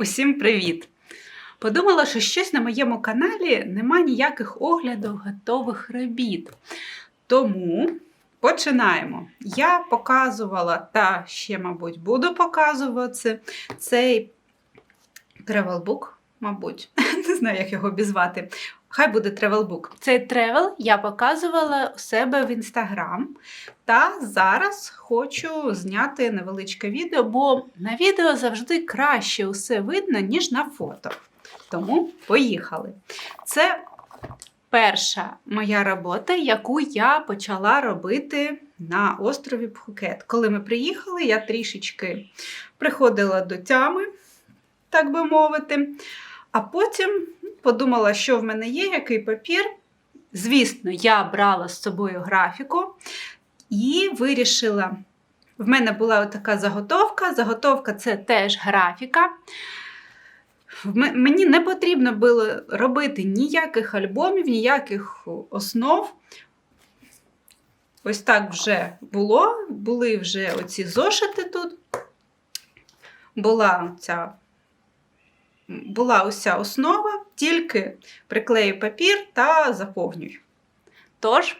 Усім привіт! Подумала, що щось на моєму каналі нема ніяких оглядів готових робіт. Тому починаємо. Я показувала та ще, мабуть, буду показувати цей тревелбук, мабуть, не знаю, як його обізвати. Хай буде тревелбук. Цей тревел я показувала у себе в інстаграм. Та зараз хочу зняти невеличке відео, бо на відео завжди краще усе видно, ніж на фото. Тому поїхали. Це перша моя робота, яку я почала робити на острові Пхукет. Коли ми приїхали, я трішечки приходила до тями, так би мовити. А потім подумала, що в мене є, який папір. Звісно, я брала з собою графіку і вирішила. В мене була така заготовка. Заготовка це теж графіка. Мені не потрібно було робити ніяких альбомів, ніяких основ. Ось так вже було. Були вже оці зошити тут. Була ця була уся основа, тільки приклею папір та заповнюю. Тож,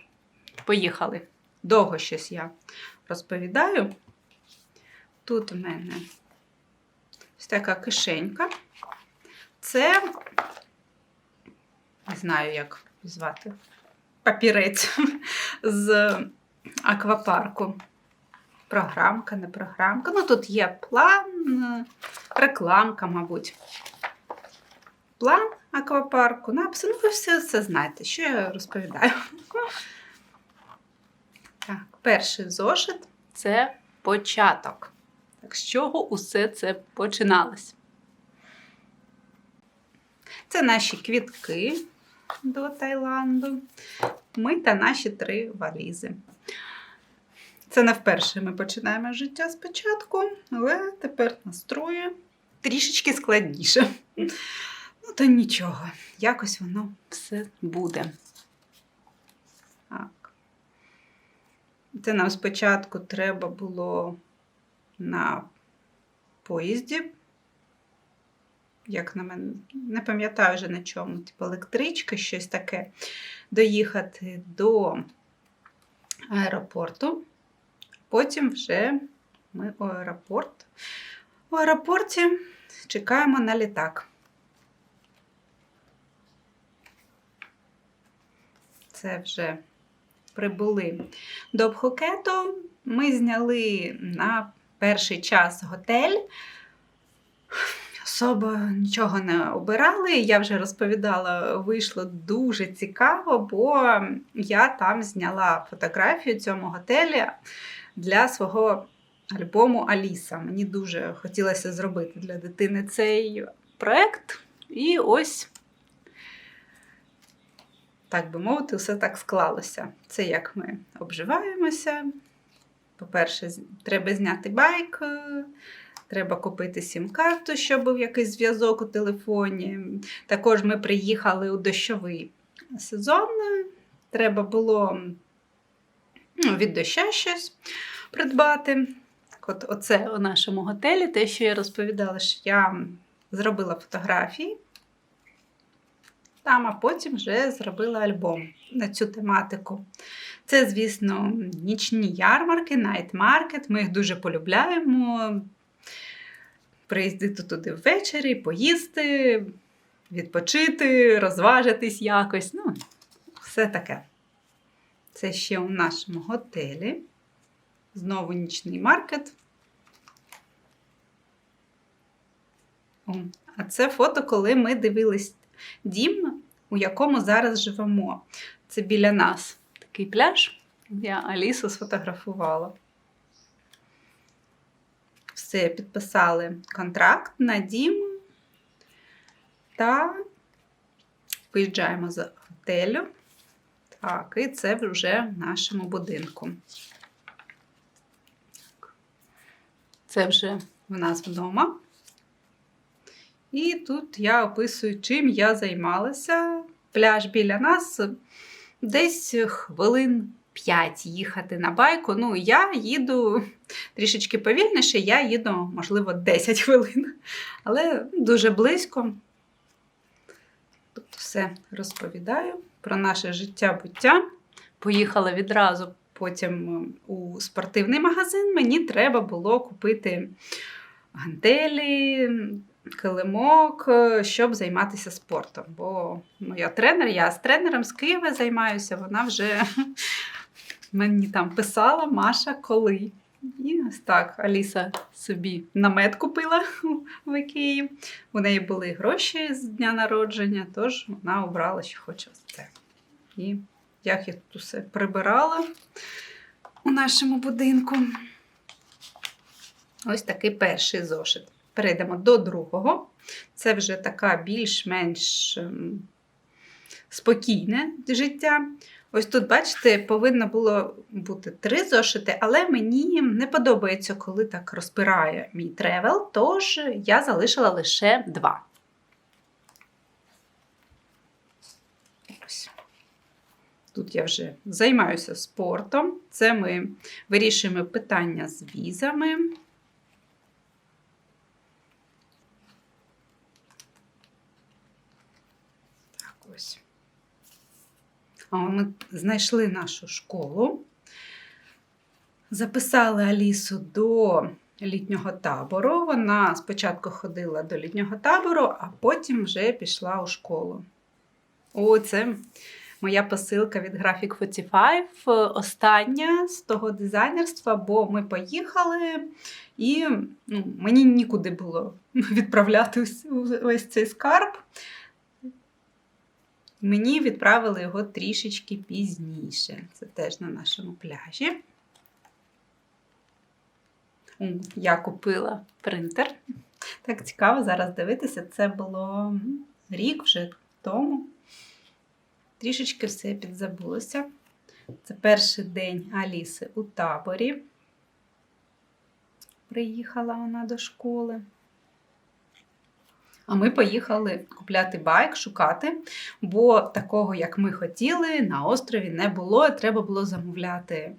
поїхали. Довго щось я розповідаю. Тут у мене ось така кишенька. Це, не знаю, як звати, папірець з аквапарку. Програмка, не програмка. Ну, тут є план, рекламка, мабуть. План аквапарку. Написано, ну, ви все це знаєте, що я розповідаю. Так, перший зошит це початок. Так, з чого усе це починалось? Це наші квітки до Таїланду. Ми та наші три валізи. Це не вперше ми починаємо життя спочатку, але тепер настрою трішечки складніше. Ну, то нічого, якось воно все буде. Так. Це нам спочатку треба було на поїзді. Як на мене, не пам'ятаю вже на чому, типу електричка, щось таке, доїхати до аеропорту. Потім вже ми у аеропорт. У аеропорті чекаємо на літак. Це вже прибули до Пхукету. Ми зняли на перший час готель. Особо нічого не обирали. Я вже розповідала, вийшло дуже цікаво, бо я там зняла фотографію цьому готелі для свого альбому Аліса. Мені дуже хотілося зробити для дитини цей проект. І ось, так би мовити, все так склалося. Це як ми обживаємося. По-перше, треба зняти байк, треба купити сім-карту, щоб був якийсь зв'язок у телефоні. Також ми приїхали у дощовий сезон. Треба було ну, від доща щось придбати. От Оце у нашому готелі, те, що я розповідала, що я зробила фотографії. Там, а потім вже зробила альбом на цю тематику. Це, звісно, нічні ярмарки, найт-маркет. Ми їх дуже полюбляємо. Приїздити туди ввечері, поїсти, відпочити, розважитись якось. Ну, все таке. Це ще у нашому готелі. Знову нічний маркет. О, а це фото, коли ми дивились дім, у якому зараз живемо. Це біля нас такий пляж. Я Алісу сфотографувала. Все, підписали контракт на дім та виїжджаємо з готелю. Так, і це вже в нашому будинку. Це вже в нас вдома. І тут я описую, чим я займалася. Пляж біля нас десь хвилин 5 їхати на байку. Ну, я їду трішечки повільніше, я їду, можливо, 10 хвилин. Але дуже близько. Тут все розповідаю про наше життя-буття. Поїхала відразу потім у спортивний магазин. Мені треба було купити гантелі, килимок, щоб займатися спортом. Бо моя тренер, я з тренером з Києва займаюся, вона вже мені там писала Маша, коли. І ось так Аліса собі намет купила в Ікеї. У неї були гроші з дня народження, тож вона обрала, що хоче ось це. І як я тут усе прибирала у нашому будинку. Ось такий перший зошит. Перейдемо до другого. Це вже така більш-менш ем, спокійне життя. Ось тут, бачите, повинно було бути три зошити, але мені не подобається, коли так розпирає мій тревел, тож я залишила лише два. Тут я вже займаюся спортом. Це ми вирішуємо питання з візами. Так, ось. Ми знайшли нашу школу, записали Алісу до літнього табору. Вона спочатку ходила до літнього табору, а потім вже пішла у школу. О, це моя посилка від Graphic 45, остання з того дизайнерства, бо ми поїхали, і ну, мені нікуди було відправляти ось цей скарб. Мені відправили його трішечки пізніше. Це теж на нашому пляжі. Я купила принтер. Так цікаво зараз дивитися. Це було рік вже тому. Трішечки все підзабулося. Це перший день Аліси у таборі. Приїхала вона до школи. А ми поїхали купляти байк, шукати, бо такого, як ми хотіли, на острові не було. Треба було замовляти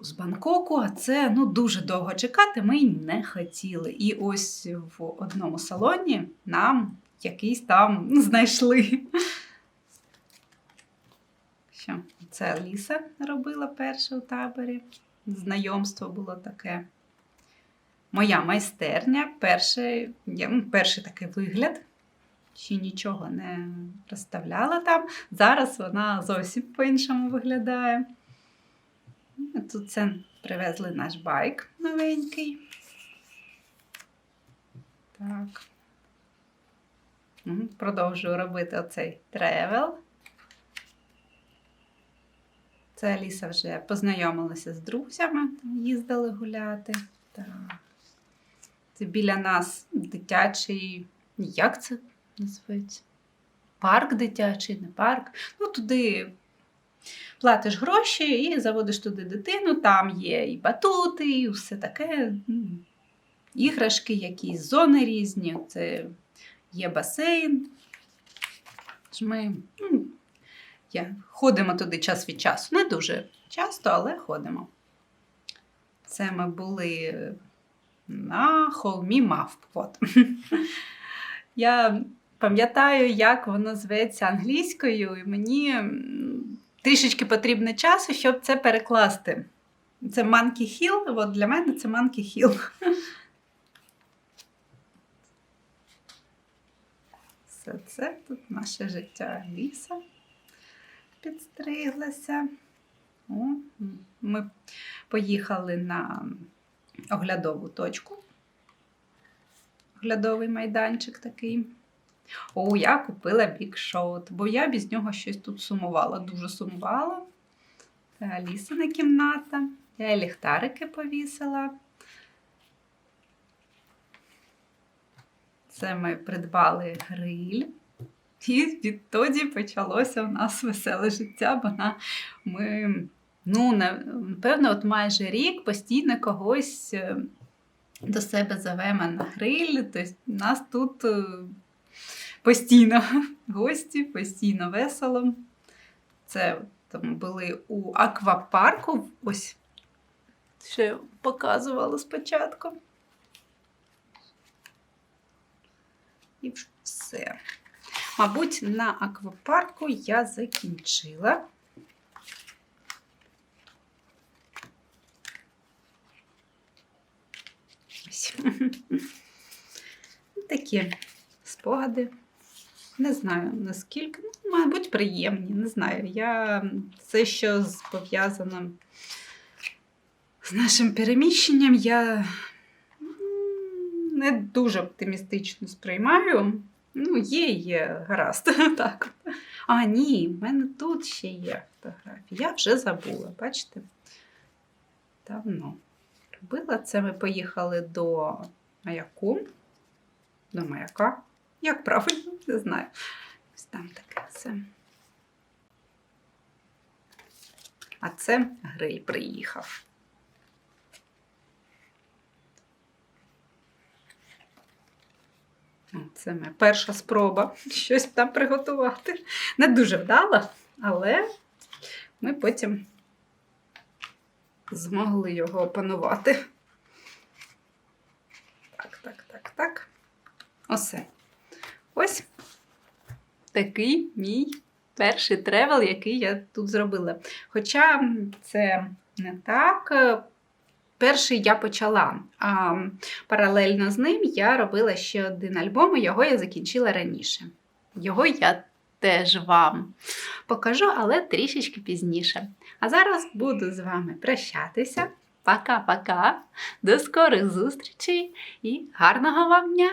з Бангкоку, а це ну, дуже довго чекати, ми не хотіли. І ось в одному салоні нам якийсь там знайшли. Що? Це Ліса робила перше у таборі. Знайомство було таке. Моя майстерня, перший, перший такий вигляд. Ще нічого не розставляла там. Зараз вона зовсім по-іншому виглядає. Тут це привезли наш байк новенький. Так. Продовжую робити оцей тревел. Це Аліса вже познайомилася з друзями, їздили гуляти. Так. Це біля нас дитячий, як це називається? Парк дитячий, не парк. Ну, туди платиш гроші і заводиш туди дитину, там є і батути, і все таке. Іграшки, якісь зони різні. Це є басейн. Ми ну, я, ходимо туди час від часу. Не дуже часто, але ходимо. Це ми були на холмі мавп. От. Я пам'ятаю, як воно зветься англійською, і мені трішечки потрібно часу, щоб це перекласти. Це Monkey Hill, от для мене це Monkey Hill. Все це тут наше життя ліса підстриглася. О, Ми поїхали на оглядову точку. Оглядовий майданчик такий. О, я купила бікшот, бо я без нього щось тут сумувала, дуже сумувала. Це Алісина кімната. Я ліхтарики повісила. Це ми придбали гриль. І відтоді почалося у нас веселе життя, бо ми, ну, напевно, от майже рік постійно когось е, до себе зовемо на гриль. Тобто нас тут е, постійно гості, постійно весело. Це там були у аквапарку. Ось я показувала спочатку. І все. Мабуть, на аквапарку я закінчила. Ось. Такі спогади. Не знаю наскільки, ну, мабуть, приємні, не знаю. Я все, що пов'язано з нашим переміщенням, я не дуже оптимістично сприймаю. Ну, є, є, гаразд. Так. А, ні, в мене тут ще є фотографії. Я вже забула, бачите? Давно робила це. Ми поїхали до маяку. До маяка. Як правильно, не знаю. Ось там таке все. А це гриль приїхав. Це моя перша спроба щось там приготувати. Не дуже вдала, але ми потім змогли його опанувати. Так, так, так, так. Осе. Ось такий мій перший тревел, який я тут зробила. Хоча це не так. Перший я почала, а паралельно з ним я робила ще один альбом, і його я закінчила раніше. Його я теж вам покажу, але трішечки пізніше. А зараз буду з вами прощатися. Пока-пока. До скорих зустрічей і гарного вам дня!